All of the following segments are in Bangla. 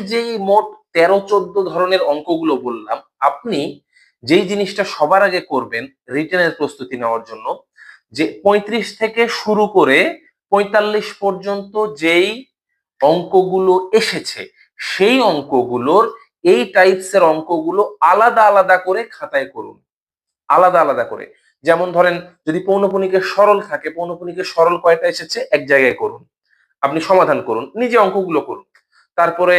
যেই মোট তেরো চোদ্দ ধরনের অঙ্কগুলো বললাম, আপনি যেই জিনিসটা সবার আগে করবেন রিটেনের প্রস্তুতি নেওয়ার জন্য, যে পঁয়ত্রিশ থেকে শুরু করে পঁয়তাল্লিশ পর্যন্ত যেই অঙ্কগুলো এসেছে, সেই অঙ্কগুলোর এই টাইপসের অঙ্কগুলো আলাদা আলাদা করে খাতায় করুন। আলাদা আলাদা করে। যেমন ধরেন, যদি পৌনপুনিকের সরল থাকে পৌনপুনিকের সরল কয়টা এসেছে? এক জায়গায় করুন। আপনি সমাধান করুন, নিজে অঙ্কগুলো করুন। তারপরে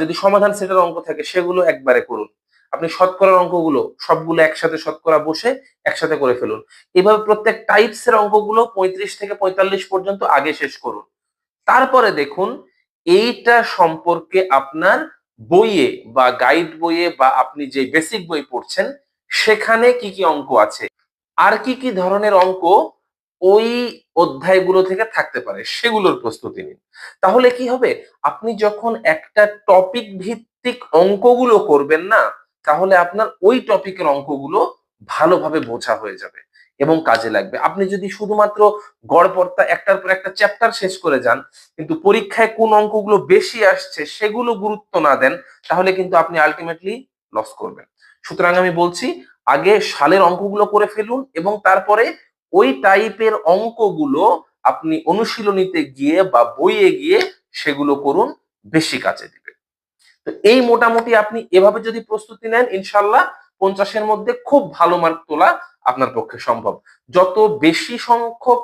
যদি সমাধান সেটের অঙ্ক থাকে, সেগুলো একবারে করুন। আপনি শতকরার অঙ্কগুলো সবগুলো একসাথে শতকরা বসে একসাথে করে ফেলুন। এভাবে প্রত্যেক টাইপসের অঙ্কগুলো পঁয়ত্রিশ থেকে পঁয়তাল্লিশ পর্যন্ত আগে শেষ করুন। তারপরে দেখুন, এইটা সম্পর্কে আপনার বইয়ে বা গাইড বইয়ে বা আপনি যে বেসিক বই পড়ছেন, সেখানে কি কি অঙ্ক আছে? আর কি কি ধরনের অঙ্ক ওই অধ্যায়গুলো থেকে থাকতে পারে, সেগুলোর প্রস্তুতি নিন। তাহলে কি হবে? আপনি যখন একটা টপিক ভিত্তিক অঙ্কগুলো করবেন না, তাহলে আপনার ওই টপিকের অঙ্কগুলো ভালোভাবে বোঝা হয়ে যাবে এবং কাজে লাগবে। আপনি যদি শুধুমাত্র গড়পড়তা একটার পর একটা চ্যাপ্টার শেষ করে যান, কিন্তু পরীক্ষায় কোন অঙ্কগুলো বেশি আসছে সেগুলো গুরুত্ব না দেন, তাহলে কিন্তু আপনি আলটিমেটলি লস করবেন। সুতরাং আমি বলছি, আগে সালের অঙ্কগুলো করে ফেলুন এবং তারপরে ওই টাইপের অঙ্কগুলো আপনি অনুশীলনীতে গিয়ে বা বইয়ে গিয়ে সেগুলো করুন বেশি কাজে দিবে। তো এই মোটামুটি আপনি এভাবে যদি প্রস্তুতি নেন, ইনশাল্লাহ পঞ্চাশের মধ্যে খুব ভালো মার্ক তোলা আপনার পক্ষে সম্ভব। যত বেশি সংখ্যক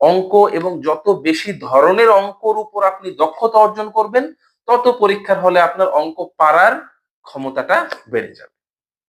অঙ্ক এবং যত বেশি ধরনের অঙ্কর উপর আপনি দক্ষতা অর্জন করবেন, তত পরীক্ষার হলে আপনার অঙ্ক পারার ক্ষমতাটা বেড়ে যাবে।